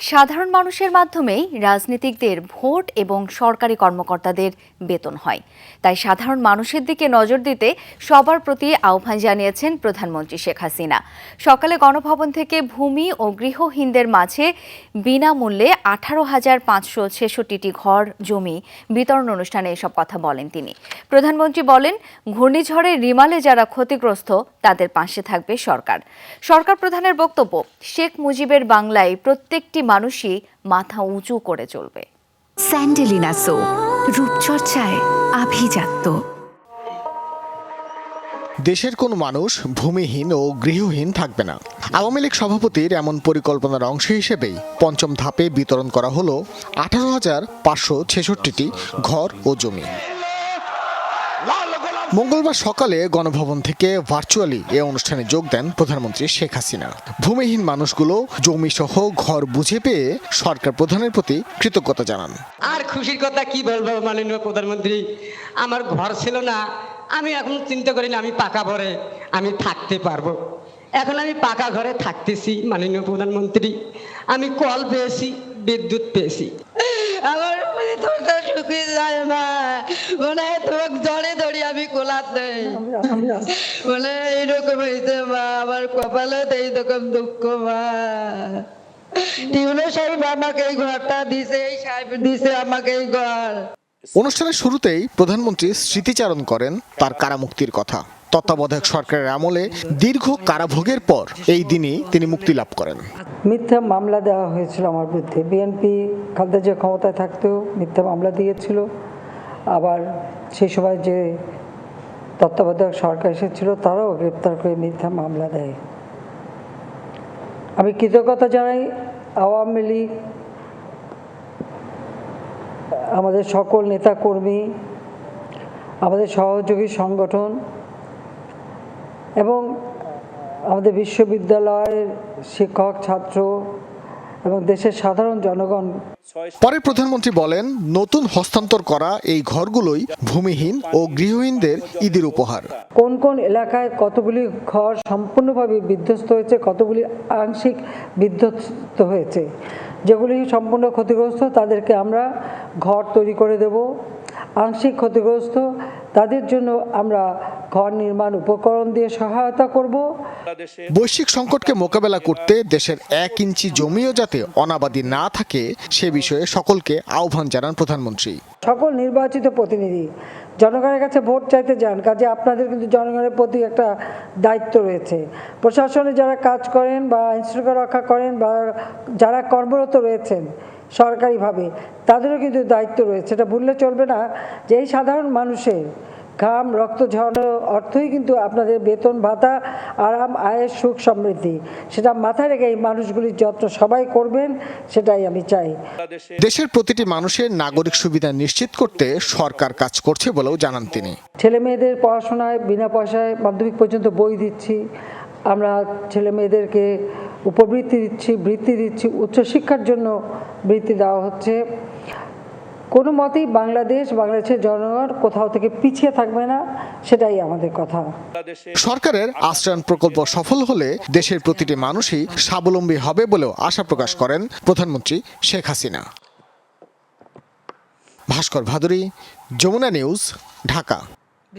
সাধারণ মানুষের মাধ্যমেই রাজনীতিকদের ভোট এবং সরকারি কর্মকর্তাদের বেতন হয়। তাই সাধারণ মানুষের দিকে নজর দিতে সবার প্রতি আহ্বান জানিয়েছেন প্রধানমন্ত্রী শেখ হাসিনা। সকালে গণভবন থেকে ভূমি ও গৃহহীনদের মাঝে বিনামূল্যে আঠারো হাজার পাঁচশো ছেষট্টিটি ঘর, জমি বিতরণ অনুষ্ঠানে এসব কথা বলেন তিনি। প্রধানমন্ত্রী বলেন, ঘূর্ণিঝড়ে রিমালে যারা ক্ষতিগ্রস্ত, তাদের পাশে থাকবে সরকার। সরকার প্রধানের বক্তব্য, শেখ মুজিবের বাংলায় প্রত্যেকটি মানুষই মাথা উঁচু করে চলবে। স্যান্ডেলিনা সো রূপচর্চায় আভিজাত্য। দেশের কোনো মানুষ ভূমিহীন ও গৃহহীন থাকবে না। আওয়ামী লীগ সভাপতির এমন পরিকল্পনার অংশ হিসেবেই পঞ্চম ধাপে বিতরণ করা হলো আঠারো হাজার পাঁচশো ছেষট্টিটি ঘর ও জমি। মঙ্গলবার সকালে গণভবন থেকে ভার্চুয়ালি এ অনুষ্ঠানে যোগ দেন প্রধানমন্ত্রী শেখ হাসিনা। ভূমিহীন মানুষগুলো জমি সহ ঘর বুঝে পেয়ে সরকার প্রধানের প্রতি কৃতজ্ঞতা জানান। আর খুশির কথা কি বলব মাননীয় প্রধানমন্ত্রী? আমার ঘর ছিল না, আমি এখন চিন্তা করি না, আমি পাকা ঘরে আমি থাকতে পারব। এখন আমি পাকা ঘরে থাকতেছি মাননীয় প্রধানমন্ত্রী। আমি কল পেয়েছি, বিদ্যুৎ পেয়েছি। অনুষ্ঠানের শুরুতেই প্রধানমন্ত্রী স্মৃতিচারণ করেন তার কারামুক্তির কথা। তত্ত্বাবধায়ক সরকারের আমলে দীর্ঘ কারাভোগের পর এই দিনই তিনি মুক্তি লাভ করেন। মিথ্যা মামলা দেওয়া হয়েছিল আমার বিরুদ্ধে। বিএনপি খাদ্য যে ক্ষমতায় থাকতেও মিথ্যা মামলা দিয়েছিল। আবার সেই সময় যে তত্ত্বাবধায়ক সরকার এসেছিল, তারাও গ্রেপ্তার করে মিথ্যা মামলা দেয়। আমি কৃতজ্ঞতা জানাই আওয়ামী লীগ, আমাদের সকল নেতাকর্মী, আমাদের সহযোগী সংগঠন এবং আমাদের বিশ্ববিদ্যালয়ের শিক্ষক ছাত্র এবং দেশের সাধারণ জনগণ। পরে প্রধানমন্ত্রী বলেন নতুন হস্তান্তর করা এই ঘরগুলোই ভূমিহীন ও গৃহহীনদের ঈদের উপহার। কোন কোন এলাকায় কতগুলি ঘর সম্পূর্ণভাবে বিধ্বস্ত হয়েছে কতগুলি আংশিক বিধ্বস্ত হয়েছে যেগুলি সম্পূর্ণ ক্ষতিগ্রস্ত তাদেরকে আমরা ঘর তৈরি করে দেব। আংশিক ক্ষতিগ্রস্ত তাদের জন্য আমরা ঘর নির্মাণ উপকরণ দিয়ে সহায়তা করব। বৈশ্বিক সংকটকে মোকাবেলা করতে দেশের এক ইঞ্চি জমিও যাতে অনাবাদী না থাকে সে বিষয়ে সকলকে আহ্বান জানান প্রধানমন্ত্রী। সকল নির্বাচিত প্রতিনিধি জনগণের কাছে ভোট চাইতে যান কাজে আপনাদের কিন্তু জনগণের প্রতি একটা দায়িত্ব রয়েছে। প্রশাসনে যারা কাজ করেন বা আইনশৃঙ্খলা রক্ষা করেন বা যারা কর্মরত রয়েছেন সরকারিভাবে তাদেরও কিন্তু দায়িত্ব রয়েছে। এটা ভুললে চলবে না যে এই সাধারণ মানুষের ঘাম রক্ত ঝরানোর অর্থই কিন্তু আপনাদের বেতন ভাতা আরাম আয়ের সুখ সমৃদ্ধি। সেটা মাথায় রেখে এই মানুষগুলির যত্ন সবাই করবেন সেটাই আমি চাই। দেশের প্রতিটি মানুষের নাগরিক সুবিধা নিশ্চিত করতে সরকার কাজ করছে বলেও জানান তিনি। ছেলে মেয়েদের পড়াশোনায় বিনা পয়সায় মাধ্যমিক পর্যন্ত বই দিচ্ছি। আমরা ছেলে মেয়েদেরকে উপবৃত্তি দিচ্ছি বৃত্তি দিচ্ছি উচ্চশিক্ষার জন্য বৃত্তি দেওয়া হচ্ছে। কোনো মতেই বাংলাদেশ, বাংলাদেশের জনগণ কোথাও থেকে পিছিয়ে থাকবে না, সেটাই আমাদের কথা। সরকারের আশ্রয়ন প্রকল্প সফল হলে দেশের প্রতিটি মানুষই স্বাবলম্বী হবে বলেও আশা প্রকাশ করেন প্রধানমন্ত্রী শেখ হাসিনা। ভাস্কর ভাদুরী, যমুনা নিউজ, ঢাকা।